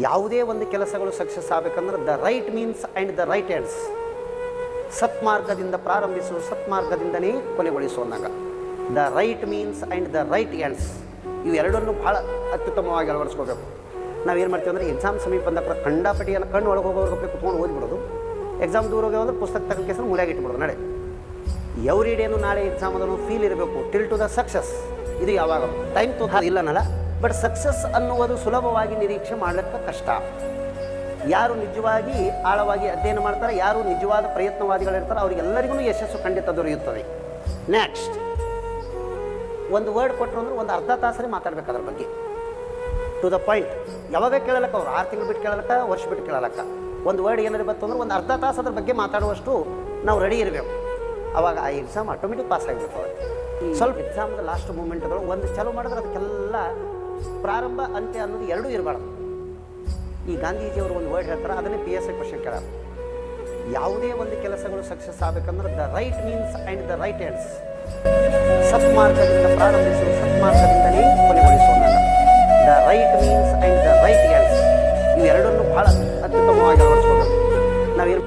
ಯಾವುದೇ ಒಂದು ಕೆಲಸಗಳು ಸಕ್ಸಸ್ ಆಗಬೇಕಂದ್ರೆ the right means and the right ends ಸತ್ಮಾರ್ಗದಿಂದ ಪ್ರಾರಂಭಿಸು, ಸತ್ಮಾರ್ಗದಿಂದನೇ ಕೊನೆಗೊಳಿಸು ಅಂದಾಗ the right means and the right ends ಇವೆರಡನ್ನೂ ಭಾಳ ಅತ್ಯುತ್ತಮವಾಗಿ ಅಳವಡಿಸ್ಕೋಬೇಕು. ನಾವೇನು ಮಾಡ್ತೀವಿ ಅಂದರೆ ಎಕ್ಸಾಮ್ ಸಮೀಪ ಬಂದಾಗ ಕಂಡಾಪಟಿಯನ್ನು ಕಣ್ಣು ಒಳಗೆ ಹೋಗೋರ್ಗಪ್ಲೆ ಕುತ್ಕೊಂಡು ಓದಿಬಿಡೋದು. ಎಕ್ಸಾಮ್ ದೂರ ಹೋಗಿ ಅಂದ್ರೆ ಪುಸ್ತಕ ತಗೊಂಡು ಕೇಸಲ್ಲಿ ಮೂಲೆಯಾಗಿ ಇಟ್ಬಿಡೋದು ನಡೆ ಎವ್ರಿ ಡೇನು ನಾಳೆ ಎಕ್ಸಾಮ್ ಅದನ್ನು ಫೀಲ್ ಇರಬೇಕು. ಟಿಲ್ ಟು ದ ಸಕ್ಸಸ್ ಇದು ಯಾವಾಗ? ಟೈಮ್ ತೋದ ಇಲ್ಲನಲ್ಲ ಬಟ್ ಸಕ್ಸಸ್ ಅನ್ನುವುದು ಸುಲಭವಾಗಿ ನಿರೀಕ್ಷೆ ಮಾಡಲಿಕ್ಕೆ ಕಷ್ಟ. ಯಾರು ನಿಜವಾಗಿ ಆಳವಾಗಿ ಅಧ್ಯಯನ ಮಾಡ್ತಾರೆ ಯಾರು ನಿಜವಾದ ಪ್ರಯತ್ನವಾದಿಗಳಿರ್ತಾರೆ ಅವರಿಗೆಲ್ಲರಿಗೂ ಯಶಸ್ಸು ಖಂಡಿತ ದೊರೆಯುತ್ತದೆ. ನೆಕ್ಸ್ಟ್ ಒಂದು ವರ್ಡ್ ಕೊಟ್ಟರು ಅಂದ್ರೆ ಒಂದು ಅರ್ಧ ತಾಸರಿ ಮಾತಾಡ್ಬೇಕು ಅದ್ರ ಬಗ್ಗೆ. ಟು ದ ಪಾಯಿಂಟ್ ಯಾವಾಗ ಕೇಳಲಕ್ಕ? ಅವ್ರು ಆರು ತಿಂಗಳು ಬಿಟ್ಟು ಕೇಳಲಕ್ಕ ವರ್ಷ ಬಿಟ್ಟು ಕೇಳಲಕ್ಕ. ಒಂದು ವರ್ಡ್ ಏನಾದ್ರು ಬಂತು ಅಂದ್ರೆ ಒಂದು ಅರ್ಧ ತಾಸು ಅದ್ರ ಬಗ್ಗೆ ಮಾತಾಡುವಷ್ಟು ನಾವು ರೆಡಿ ಇರಬೇಕು. ಅವಾಗ ಆ ಎಕ್ಸಾಮ್ ಆಟೋಮೆಟಿಕ್ ಪಾಸ್ ಆಗಿಬಿಡ್ತು ಅವ್ರಿಗೆ. ಸ್ವಲ್ಪ ಎಕ್ಸಾಮ್ದು ಲಾಸ್ಟ್ ಮೂಮೆಂಟ್ಗಳು ಒಂದು ಚಲೋ ಮಾಡಿದ್ರೆ ಅದಕ್ಕೆಲ್ಲ ಪ್ರಾರಂಭ, ಅಂತ್ಯ ಅನ್ನೋದು ಎರಡೂ ಇರಬಾರ್ದು. ಈ ಗಾಂಧೀಜಿಯವರು ಒಂದು ವರ್ಡ್ ಹೇಳ್ತಾರೆ, ಅದನ್ನೇ ಪಿ ಎಸ್ ಐ ಕ್ವಶನ್ ಕೇಳೋದು. ಯಾವುದೇ ಒಂದು ಕೆಲಸಗಳು ಸಕ್ಸಸ್ ಆಗಬೇಕಂದ್ರೆ the right means and the right ends ಸತ್ಮಾರ್ಗದಿಂದ ಪ್ರಾರಂಭಿಸುವ ಸತ್ಮಾರ್ಗದಿಂದಲೇ ಕೊನೆಗೊಳಿಸೋಣ the right means and the right ends ಇವೆರಡನ್ನು ಬಹಳ ಅತ್ಯುತ್ತಮವಾಗಿ ಅಳವಡಿಸ್ಕೋಬೇಕು ನಾವೇನು